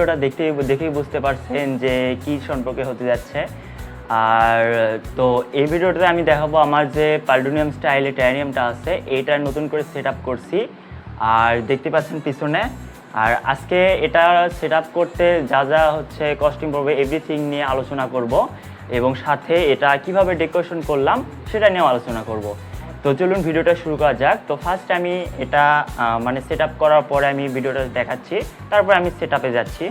ভিডিওটা দেখতে দেখেই বুঝতে পারছেন যে কি সম্পর্কে হতে যাচ্ছে। আর, তো এই ভিডিওটাতে আমি দেখাবো আমার যে পাল্ডোনিয়াম স্টাইলে ট্যারিয়ামটা আছে, এইটা নতুন করে সেট করছি। আর দেখতে পাচ্ছেন পিছনে। আর আজকে এটা সেট করতে যা যা হচ্ছে কস্টিং পড়বে এভরিথিং নিয়ে আলোচনা করব। এবং সাথে এটা কীভাবে ডেকোরেশন করলাম, সেটা নিয়েও আলোচনা করব। তো চলুন ভিডিওটা শুরু করা যাক। তো ফার্স্ট আমি এটা মানে সেট করার পরে আমি ভিডিওটা দেখাচ্ছি। তারপর আমি সেট যাচ্ছি।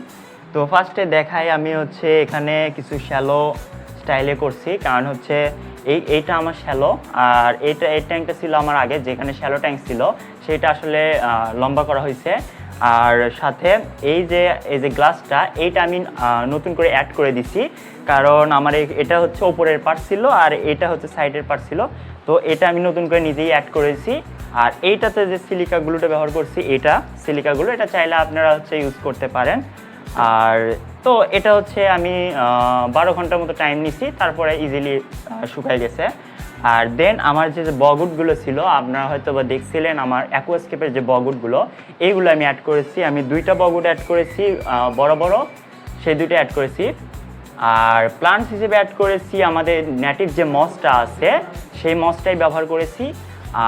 তো ফার্স্টে দেখাই আমি হচ্ছে এখানে কিছু শ্যালো স্টাইলে করছি। কারণ হচ্ছে এই, এইটা আমার শ্যালো আর এইটা, এই ট্যাঙ্কটা ছিল আমার আগে, যেখানে শ্যালো ট্যাঙ্ক ছিল সেটা আসলে লম্বা করা হয়েছে। আর সাথে এই যে এই যে গ্লাসটা এইটা আমি নতুন করে অ্যাড করে দিছি। কারণ আমার এটা হচ্ছে ওপরের পার্ট ছিল আর এটা হচ্ছে সাইডের পার্ট ছিল। তো এটা আমি নতুন করে নিজেই অ্যাড করেছি। আর এইটাতে যে সিলিকাগুলোটা ব্যবহার করছি, এটা সিলিকাগুলো এটা চাইলে আপনারা হচ্ছে ইউজ করতে পারেন। আর তো এটা হচ্ছে আমি বারো ঘণ্টার মতো টাইম নিছি, তারপরে ইজিলি শুকাই গেছে। আর দেন আমার যে যে বগুটগুলো ছিল, আপনারা হয়তো বা দেখছিলেন আমার অ্যাকোয়াস্কেপের যে বগুটগুলো এইগুলো আমি অ্যাড করেছি। আমি দুইটা বগুট অ্যাড করেছি বড় বড়, সেই দুইটা অ্যাড করেছি। আর প্লান্টস হিসেবে অ্যাড করেছি আমাদের নেটিভ যে মসটা আছে, সেই মসটাই ব্যবহার করেছি।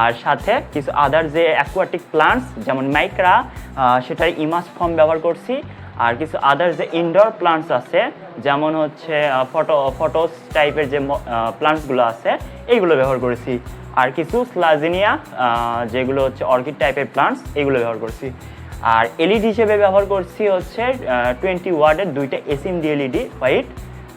আর সাথে কিছু আদার যে অ্যাকোয়াটিক প্লান্টস যেমন মাইক্রা সেটার ইমাস ফর্ম ব্যবহার করছি। আর কিছু আদার যে ইনডোর প্লান্টস আছে, যেমন হচ্ছে ফটো ফটোস টাইপের যে প্লান্টসগুলো আছে, এইগুলো ব্যবহার করেছি। আর কিছু স্লাজিনিয়া যেগুলো হচ্ছে অর্কিড টাইপের প্লান্টস এগুলো ব্যবহার করছি। আর এলইডি হিসেবে ব্যবহার করছি হচ্ছে টোয়েন্টি ওয়ার্ডের দুইটা এসএম ডি এলইডি হোয়াইট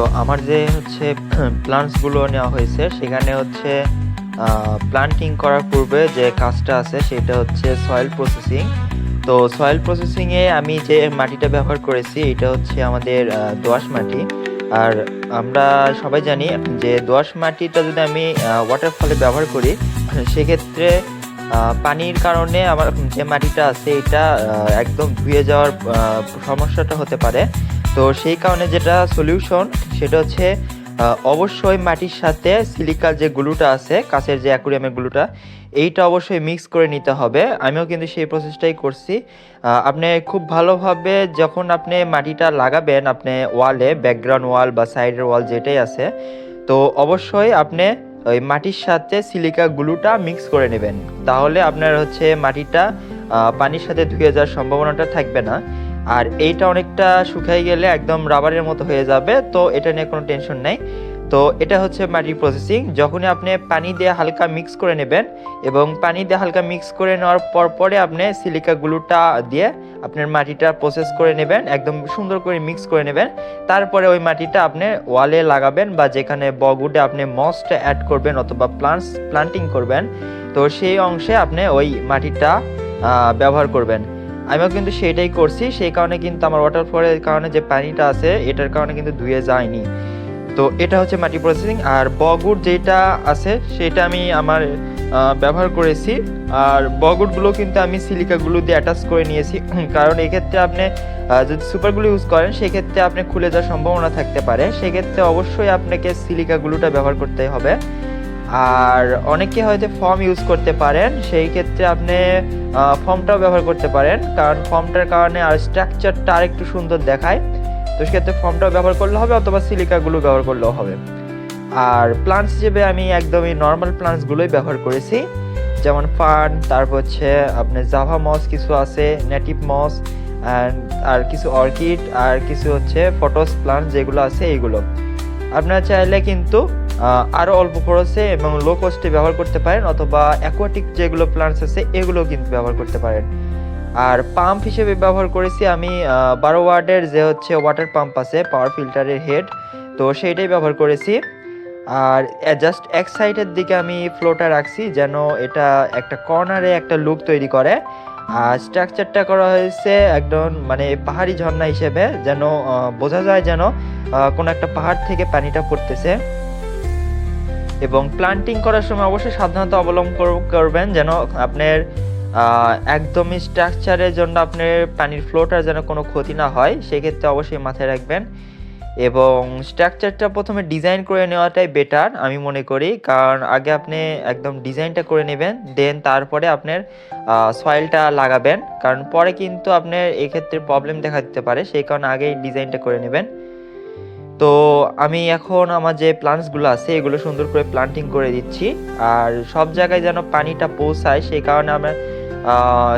তো আমার যে হচ্ছে প্লান্টসগুলো নেওয়া হয়েছে, সেখানে হচ্ছে প্লান্টিং করার পূর্বে যে কাজটা আছে, সেটা হচ্ছে সয়েল প্রসেসিং তো সয়েল প্রসেসিংয়ে আমি যে মাটিটা ব্যবহার করেছি, এটা হচ্ছে আমাদের দোআঁশ মাটি। আর আমরা সবাই জানি যে দোআঁশ মাটিটা যদি আমি ওয়াটারফলে ব্যবহার করি, সেক্ষেত্রে পানির কারণে আমার যে মাটিটা আছে, এটা একদম ধুয়ে যাওয়ার সমস্যাটা হতে পারে। তো সেই কারণে যেটা সলিউশন সেটা হচ্ছে অবশ্যই মাটির সাথে সিলিকার যে গ্লুটা আছে কাছের যে অ্যাকুরিয়ামের গ্লুটা, এইটা অবশ্যই মিক্স করে নিতে হবে। আমিও কিন্তু সেই প্রসেসটাই করছি। আপনি খুব ভালোভাবে যখন আপনি মাটিটা লাগাবেন, আপনি ওয়ালে ব্যাকগ্রাউন্ড ওয়াল বা সাইডের ওয়াল যেটাই আছে, তো অবশ্যই আপনি ওই মাটির সাথে সিলিকা গ্লুটা মিক্স করে নেবেন। তাহলে আপনার হচ্ছে মাটিটা পানির সাথে ধুয়ে যাওয়ার সম্ভাবনাটা থাকবে না। আর এইটা অনেকটা শুকাই গেলে একদম রাবারের মতো হয়ে যাবে, তো এটা নিয়ে কোনো টেনশন নেই। তো এটা হচ্ছে মাটির প্রসেসিং যখনই আপনি পানি দিয়ে হালকা মিক্স করে নেবেন এবং পানি দিয়ে হালকা মিক্স করে নেওয়ার পর পরে আপনি সিলিকা গ্লুটা দিয়ে আপনার মাটিটা প্রসেস করে নেবেন, একদম সুন্দর করে মিক্স করে নেবেন। তারপরে ওই মাটিটা আপনি ওয়ালে লাগাবেন বা যেখানে বগুডে আপনি মসটা অ্যাড করবেন অথবা প্লান্টস প্লান্টিং করবেন, তো সেই অংশে আপনি ওই মাটিটা ব্যবহার করবেন। আমিও কিন্তু সেটাই করছি, সেই কারণে কিন্তু আমার ওয়াটারফলের কারণে যে পানিটা আছে, এটার কারণে কিন্তু ধুয়ে যায়নি। তো এটা হচ্ছে মাটি প্রসেসিং আর বগুড যেটা আছে, সেটা আমি আমার ব্যবহার করেছি। আর বগুডগুলো কিন্তু আমি সিলিকাগুলো দিয়ে অ্যাটাচ করে নিয়েছি। কারণ এক্ষেত্রে আপনি যদি সুপারগুলো ইউজ করেন, সেক্ষেত্রে আপনি খুলে যাওয়ার সম্ভাবনা থাকতে পারে। সেক্ষেত্রে অবশ্যই আপনাকে সিলিকাগুলোটা ব্যবহার করতে হবে। আর অনেকে হয়তো ফর্ম ইউজ করতে পারেন, সেই ক্ষেত্রে আপনি ফর্মটাও ব্যবহার করতে পারেন। কারণ ফর্মটার কারণে আর স্ট্রাকচারটা আরেকটু সুন্দর দেখায়। তো সেক্ষেত্রে ফর্মটাও ব্যবহার করলে হবে অথবা সিলিকাগুলো ব্যবহার করলেও হবে। আর প্লান্টস হিসেবে আমি একদমই নর্মাল প্লান্টসগুলোই ব্যবহার করেছি। যেমন ফান তারপর হচ্ছে আপনার জাভা মস কিছু আছে নেটিভ মস আর কিছু অর্কিড, আর কিছু হচ্ছে ফটোস প্লান্ট যেগুলো আছে এইগুলো। আপনারা চাইলে কিন্তু আরও অল্প খরচে এবং লো কস্টে ব্যবহার করতে পারেন, অথবা অ্যাকোয়াটিক যেগুলো প্লান্টস আছে এগুলো কিন্তু ব্যবহার করতে পারেন। আর পাম্প হিসেবে ব্যবহার করেছি আমি বারো ওয়ার্ডের যে হচ্ছে ওয়াটার পাম্প আছে পাওয়ার ফিল্টারের হেড তো সেইটাই ব্যবহার করেছি। আর জাস্ট এক সাইডের দিকে আমি ফ্লোটা রাখছি যেন এটা একটা কর্নারে একটা লুক তৈরি করে। আর স্ট্রাকচারটা করা হয়েছে একদম মানে পাহাড়ি ঝর্ণা হিসেবে যেন বোঝা যায় যেন কোনো একটা পাহাড় থেকে পানিটা পড়তেছে। এবং প্লান্টিং করার সময় অবশ্যই সাবধানতা অবলম্বন করবেন যেন আপনার একদমই স্ট্রাকচারের জন্য আপনার পানির ফ্লোটার যেন কোনো ক্ষতি না হয়, সেক্ষেত্রে অবশ্যই মাথায় রাখবেন। এবং স্ট্রাকচারটা প্রথমে ডিজাইন করে নেওয়াটাই বেটার আমি মনে করি। কারণ আগে আপনি একদম ডিজাইনটা করে নেবেন দেন তারপরে আপনার সয়েলটা লাগাবেন। কারণ পরে কিন্তু আপনার এক্ষেত্রে প্রবলেম দেখা দিতে পারে, সেই কারণে আগেই ডিজাইনটা করে নেবেন। তো আমি এখন আমার যে প্লান্টসগুলো আছে, এগুলো সুন্দর করে প্লান্টিং করে দিচ্ছি। আর সব জায়গায় যেন পানিটা পৌঁছায়, সেই কারণে আমার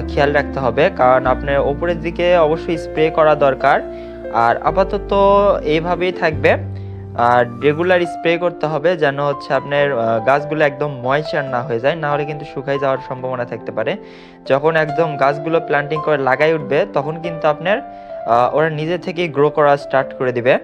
খেয়াল রাখতে হবে। কারণ আপনার ওপরের দিকে অবশ্যই স্প্রে করা দরকার। আর আপাতত এইভাবেই থাকবে। আর রেগুলার স্প্রে করতে হবে যেন হচ্ছে আপনার গাছগুলো একদম ময়চার না হয়ে যায়। না হলে কিন্তু শুকাই যাওয়ার সম্ভাবনা থাকতে পারে। যখন একদম গাছগুলো প্লান্টিং করে লাগাই উঠবে, তখন কিন্তু আপনার ওরা নিজে থেকেই গ্রো করা স্টার্ট করে দিবে।